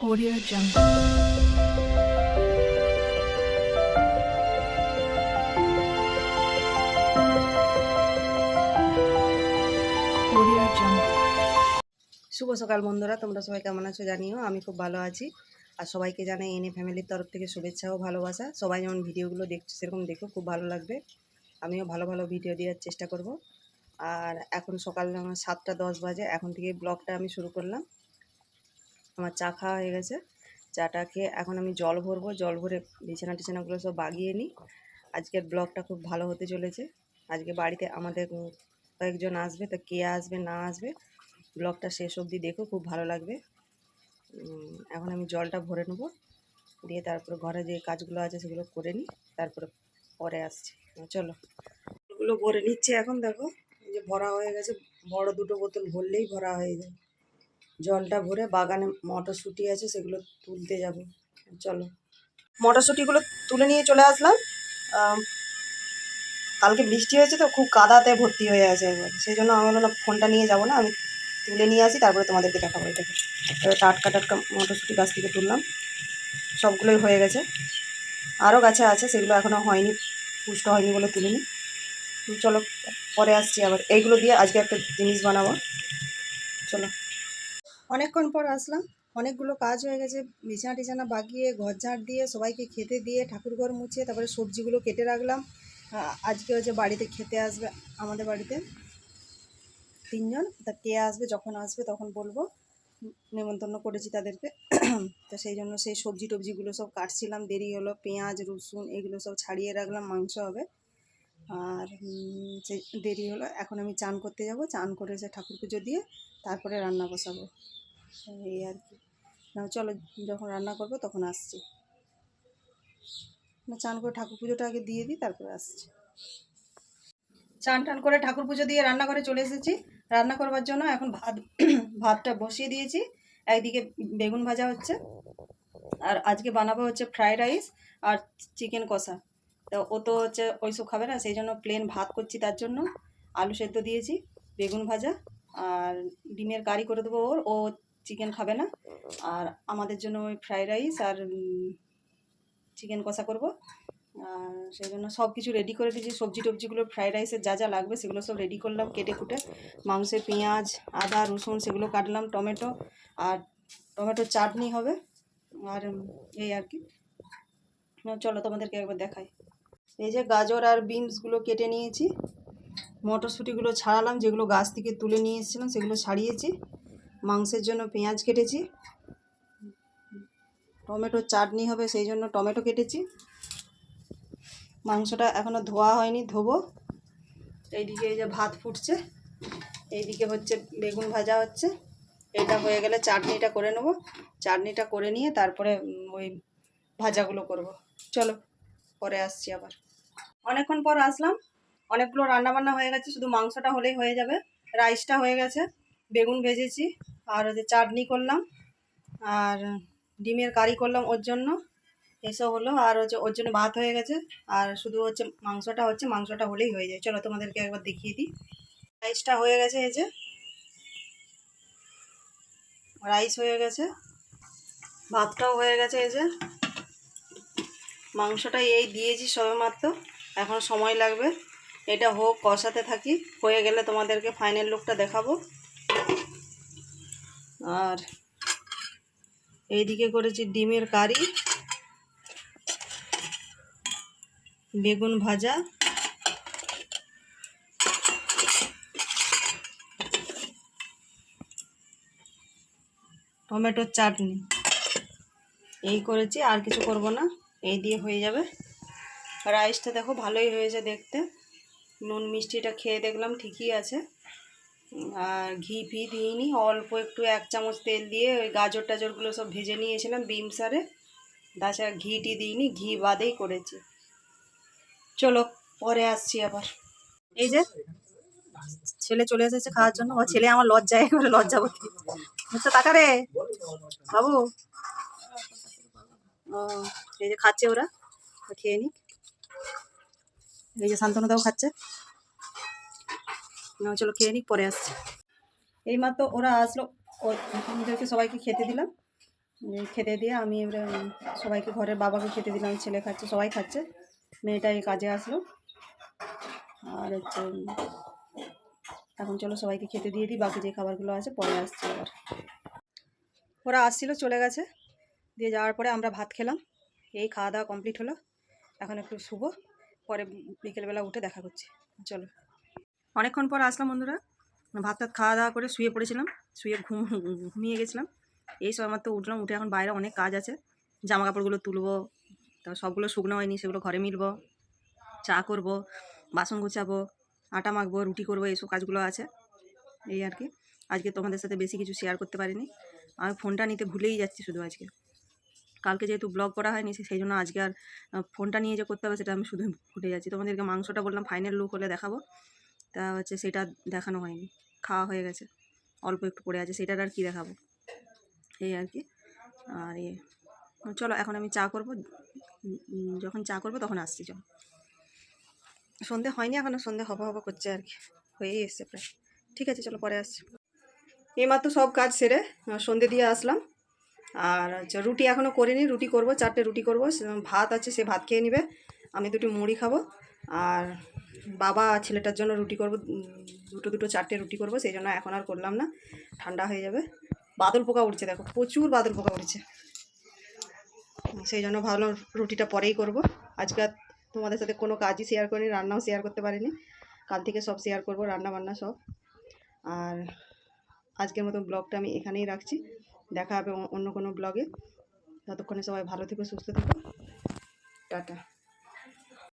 Audio Jungle. শুভ সকাল বন্ধুরা, তোমরা সবাই কেমন আছো জানিও? আমি খুব ভালো আছি। আর সবাইকে জানাই এনে ফ্যামিলির তরফ থেকে শুভেচ্ছা ও ভালোবাসা। সবাই যেমন ভিডিওগুলো দেখছ, সেরকম দেখো, খুব ভালো লাগবে। আমিও ভালো ভালো ভিডিও দেওয়ার চেষ্টা করব। আর এখন সকাল সাতটা দশ বাজে, এখন থেকে ব্লগটা আমি শুরু করলাম। আমার চা খাওয়া হয়ে গেছে। চাটা খেয়ে এখন আমি জল ভরবো, জল ভরে বিছানা টিছানাগুলো সব বাগিয়ে নিই। আজকের ব্লগটা খুব ভালো হতে চলেছে। আজকে বাড়িতে আমাদের কয়েকজন আসবে, তো কে আসবে, না আসবে, ব্লগটা শেষ অবধি দেখো, খুব ভালো লাগবে। এখন আমি জলটা ভরে নেব, দিয়ে তারপরে ঘরে যে কাজগুলো আছে সেগুলো করে নিই, তারপরে পরে আসছি। চলো। ওগুলো ভরে নিচ্ছে এখন, দেখো যে ভরা হয়ে গেছে, বড় দুটো বোতল ভরলেই ভরা হয়ে যায়। জলটা ভরে বাগানে মটরশুঁটি আছে সেগুলো তুলতে যাব। চলো। মটরশুঁটিগুলো তুলে নিয়ে চলে আসলাম। কালকে বৃষ্টি হয়েছে তো খুব কাদাতে ভর্তি হয়ে আছে একবার। সেই জন্য আমি বললাম, ফোনটা নিয়ে যাব না, আমি তুলে নিয়ে আসি, তারপরে তোমাদেরকে দেখাবো এটাকে এবার টাটকা টাটকা মটরশুঁটি গাছ থেকে তুললাম। সবগুলোই হয়ে গেছে। আরও গাছে আছে, সেগুলো এখনও হয়নি, পুষ্ট হয়নি বলে তুলিনি। চলো, পরে আসছি আবার। এইগুলো দিয়ে আজকে একটা জিনিস বানাবো। চলো। অনেকক্ষণ পর আসলাম। অনেকগুলো কাজ হয়ে গেছে। বিছানা টিছানা বাগিয়ে, ঘর ঝাঁট দিয়ে, সবাইকে খেতে দিয়ে, ঠাকুর ঘর মুছিয়ে তারপরে সবজিগুলো কেটে রাখলাম। আজকে হচ্ছে বাড়িতে খেতে আসবে আমাদের বাড়িতে। তিনজন, তা কে আসবে, যখন আসবে তখন বলব। নেমন্তন্ন করেছি তাদেরকে। তো সেই জন্য সেই সবজি টবজিগুলো সব কাটছিলাম। দেরি হলো, পেঁয়াজ, রসুন, এগুলো সব ছাড়িয়ে রাখলাম, মাংস হবে। আর যে দেরি হলো, এখন আমি চান করতে যাব। চান করে সে ঠাকুর পুজো দিয়ে তারপরে রান্না বসাবো। এই আর কি। না, চলো, যখন রান্না করব তখন আসছি। না, চান করে ঠাকুর পুজোটা আগে দিয়ে দিই, তারপরে আসছি। চান টান করে ঠাকুর পুজো দিয়ে রান্না রান্নাঘরে চলে এসেছি। রান্না করবার জন্য এখন ভাত, ভাতটা বসিয়ে দিয়েছি। একদিকে বেগুন ভাজা হচ্ছে। আর আজকে বানাবো হচ্ছে ফ্রাইড রাইস আর চিকেন কষা। তো ও তো হচ্ছে ওইসব খাবে না, সেই জন্য প্লেন ভাত করছি তার জন্য। আলু সেদ্ধ দিয়েছি, বেগুন ভাজা, আর ডিমের কারি করে দেবো ওর, ও চিকেন খাবে না। আর আমাদের জন্য ওই ফ্রাইড রাইস আর চিকেন কষা করব। আর সেই জন্য সব কিছু রেডি করে দিয়েছি, সবজি টবজিগুলো ফ্রাইড রাইসের যা যা লাগবে সেগুলো সব রেডি করলাম, কেটে কুটে। মাংসে পেঁয়াজ, আদা, রসুন সেগুলো কাটলাম, টমেটো, আর টমেটো চাটনি হবে। আর এই আর কি। চলো তোমাদেরকে একবার দেখাই। এই যে গাজর আর বিনসগুলো কেটে নিয়েছি। মটরশুঁটিগুলো ছাড়ালাম, যেগুলো গাছ থেকে তুলে নিয়ে এসেছিলাম, সেগুলো ছাড়িয়েছি। মাংসের জন্য পেঁয়াজ কেটেছি। টমেটোর চাটনি হবে, সেই জন্য টমেটো কেটেছি। মাংসটা এখনও ধোয়া হয়নি, ধোবো। এইদিকে এই যে ভাত ফুটছে, এইদিকে হচ্ছে বেগুন ভাজা হচ্ছে। এটা হয়ে গেলে চাটনিটা করে নেব। চাটনিটা করে নিয়ে তারপরে ওই ভাজাগুলো করব। চলো, পরে আসছি আবার। অনেকক্ষণ পর আসলাম। অনেকগুলো রান্না বান্না হয়ে গেছে, শুধু মাংসটা হলেই হয়ে যাবে। রাইসটা হয়ে গেছে, বেগুন ভেজেছি, আর হচ্ছে চাটনি করলাম, আর ডিমের কারি করলাম ওর জন্য। এসব হলো, আর হচ্ছে ওর জন্য ভাত হয়ে গেছে, আর শুধু হচ্ছে মাংসটা হচ্ছে, মাংসটা হলেই হয়ে যায়। চলো তোমাদেরকে একবার দেখিয়ে দিই। রাইসটা হয়ে গেছে এই যে। রাইস হয়ে গেছে, ভাতটাও হয়ে গেছে এই যে। মাংসটা এই দিয়েছি সবে মাত্র এখন সময় লাগবে। এটা হোক, কষাতে থাকি। হয়ে গেলে তোমাদেরকে ফাইনাল লুকটা দেখাবো। আর এইদিকে করেছি ডিমের কারি, বেগুন ভাজা, টমেটোর চাটনি। এই করেছি, আর কিছু করব না। এই দিয়ে হয়ে যাবে। রাইসটা দেখো ভালোই হয়েছে দেখতে। নুন মিষ্টিটা খেয়ে দেখলাম, ঠিকই আছে। আর ঘি ফি দিইনি, অল্প একটু এক চামচ তেল দিয়ে ওই গাজর টাজরগুলো সব ভেজে নিয়েছিলাম বিম সারে। তাছাড়া ঘি টি দিইনি, ঘি বাদেই করেছি। চলো, পরে আসছি আবার। এই যে, ছেলে চলে এসেছে খাওয়ার জন্য। ও ছেলে আমার লজ্জায় একেবারে লজ্জাবতী। হচ্ছে টাকা রে, বাবু। ও, এই যে খাচ্ছে ওরা খেয়ে নি এই যে শান্তনুদাও খাচ্ছে। চলো খেয়ে নিক, পরে আসছি। এইমাত্র ওরা আসলো ওদেরকে সবাইকে খেতে দিলাম। খেতে দিয়ে আমি এবারে সবাইকে ঘরের বাবাকে খেতে দিলাম ছেলে খাচ্ছে, সবাই খাচ্ছে। মেয়েটা এই কাজে আসলো। আর হচ্ছে এখন চলো সবাইকে খেতে দিয়ে দিই, বাকি যে খাবারগুলো আছে, পরে আসছে আবার। ওরা আসছিল, চলে গেছে। দিয়ে যাওয়ার পরে আমরা ভাত খেলাম। এই খাওয়া দাওয়া কমপ্লিট হলো। এখন একটু শুভ পরে বিকেলবেলা উঠে দেখা করছি। চলো। অনেকক্ষণ পর আসলাম বন্ধুরা। ভাত টাত খাওয়া দাওয়া করে শুয়ে পড়েছিলাম। শুয়ে ঘুম, ঘুমিয়ে গেছিলাম। এই সব আমার তো উঠলাম, উঠে এখন বাইরে অনেক কাজ আছে। জামা কাপড়গুলো তুলবো তারপর সবগুলো শুকনো হয়নি, সেগুলো ঘরে মিলবো, চা করব, বাসন গুছাবো, আটা মাখবো, রুটি করব, এইসব কাজগুলো আছে। এই আর কি। আজকে তোমাদের সাথে বেশি কিছু শেয়ার করতে পারিনি। আমি ফোনটা নিতে ভুলেই যাচ্ছি শুধু আজকে। কালকে যেহেতু ব্লগ করা হয়নি সেই জন্য আজকে আর ফোনটা নিয়ে যে করতে হবে সেটা আমি শুধু ফুটে যাচ্ছি। তোমাদেরকে মাংসটা বললাম ফাইনাল লুক হলে দেখাবো। তা হচ্ছে সেটা দেখানো হয়নি, খাওয়া হয়ে গেছে। অল্প একটু পড়ে আছে, সেটার আর কি দেখাবো? এই আর কি। আর ইয়ে চলো এখন আমি চা করব। যখন চা করব তখন আসছি, চলো। সন্ধে হয়নি এখনও, সন্ধে হবা হবা করছে আর কি। হয়েই এসছে প্রায়। ঠিক আছে, চলো পরে আসছি। এইমাত্র সব কাজ সেরে সন্ধে দিয়ে আসলাম। আর হচ্ছে রুটি এখনও করিনি, রুটি করব, চারটে রুটি করব ভাত আছে, সে ভাত খেয়ে নেবে, আমি দুটি মুড়ি খাব, আর বাবা ছেলেটার জন্য রুটি করব দুটো দুটো চারটে রুটি করব, সেই জন্য এখন আর করলাম না, ঠান্ডা হয়ে যাবে, বাদল পোকা উঠছে দেখো, প্রচুর বাদল পোকা উঠছে সেই জন্য ভাবলাম রুটিটা পরেই করব, আজকে আর তোমাদের সাথে কোনো কাজই শেয়ার করিনি, রান্নাও শেয়ার করতে পারিনি, কাল থেকে সব শেয়ার করব রান্না বান্না সব, আর আজকের মতো ব্লগটা আমি এখানেই রাখছি। দেখা হবে অন্য কোনো ব্লগে ততক্ষণে সবাই ভালো থেকো সুস্থ থেকো। টাটা।